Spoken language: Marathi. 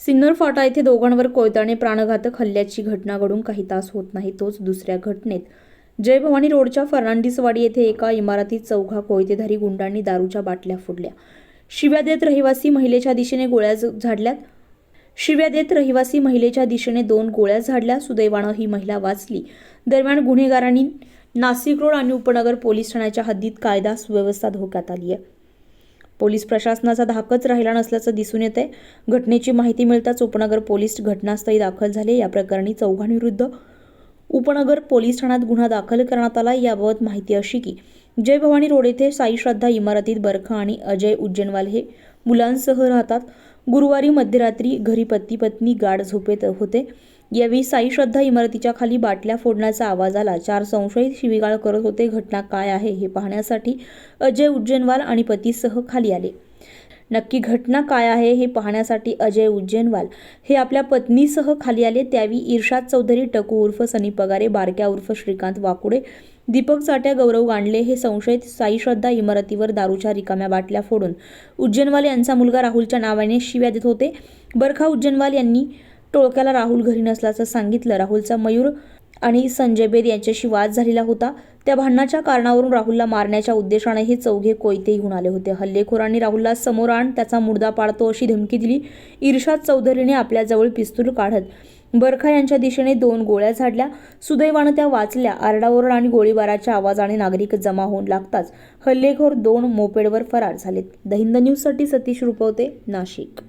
सिन्नर फाटा येथे दोघांवर कोयत्याने प्राणघातक हल्ल्याची घटना घडून काही तास होत नाही तोच दुसऱ्या घटनेत. जय भवानी रोडच्या फर्नांडिसवाडी येथे एका इमारतीत चौघा कोयतेधारी गुंडांनी दारूच्या बाटल्या फोडल्या. शिव्या देत रहिवासी महिलेच्या दिशेने गोळ्या झाडल्यात. शिव्या देत रहिवासी महिलेच्या दिशेने दोन गोळ्या झाडल्या सुदैवानं ही महिला वाचली. दरम्यान गुन्हेगारांनी नाशिक रोड आणि उपनगर पोलीस ठाण्याच्या हद्दीत कायदा सुव्यवस्था धोक्यात आली आहे पोलीस प्रशासनाचा धाकच राहिला नसल्याचं दिसून येते घटनेची माहिती मिळताच उपनगर पोलीस घटनास्थळी दाखल झाले. या प्रकरणी चौघांविरुद्ध उपनगर पोलीस ठाण्यात गुन्हा दाखल करण्यात आला. याबाबत माहिती अशी की जय भवानी रोड येथे साई श्रद्धा इमारतीत बरखा आणि अजय उज्जैनवाल हे मुलांसह राहतात. गुरुवारी मध्यरात्री घरी पती पत्नी गाढ झोपेत होते. यावेळी साई श्रद्धा इमारतीच्या खाली बाटल्या फोडण्याचा आवाज आला. चार संशयित शिवीगाळ करत होते घटना काय आहे हे पाहण्यासाठी अजय उज्जैनवाल आणि पतीसह खाली आले. नक्की घटना काय आहे हे पाहण्यासाठी अजय उज्जैनवाल हे आपल्या पत्नीसह खाली आले. त्यावेळी इर्शाद चौधरी टकू उर्फ सनी पगारे बारक्या उर्फ श्रीकांत वाकुडे दीपक चाट्या गौरव गांडले हे संशयित साई श्रद्धा इमारतीवर दारूच्या रिकाम्या बाटल्या फोडून उज्जैनवाल यांचा मुलगा राहुलच्या नावाने शिव्या देत होते. बरखा उज्जैनवाल यांनी टोळक्याला राहुल घरी नसल्याचं सांगितलं. राहुलचा मयूर आणि संजय बेद यांच्याशी वाद झालेला होता. त्या भांडणाच्या कारणावरून राहुलला मारण्याच्या उद्देशाने हे चौघे कोयते घेऊन आले होते. हल्लेखोरांनी राहुलला समोर आण त्याचा मुर्दा पाडतो अशी धमकी दिली. इर्शाद चौधरीने आपल्याजवळ पिस्तूल काढत बरखा यांच्या दिशेने दोन गोळ्या झाडल्या. सुदैवानं त्या वाचल्या. आरडाओरड आणि गोळीबाराच्या आवाजाने नागरिक जमा होऊन लागताच हल्लेखोर दोन मोपेडवर फरार झालेत. द हिंद न्यूजसाठी सतीश रुपवते नाशिक.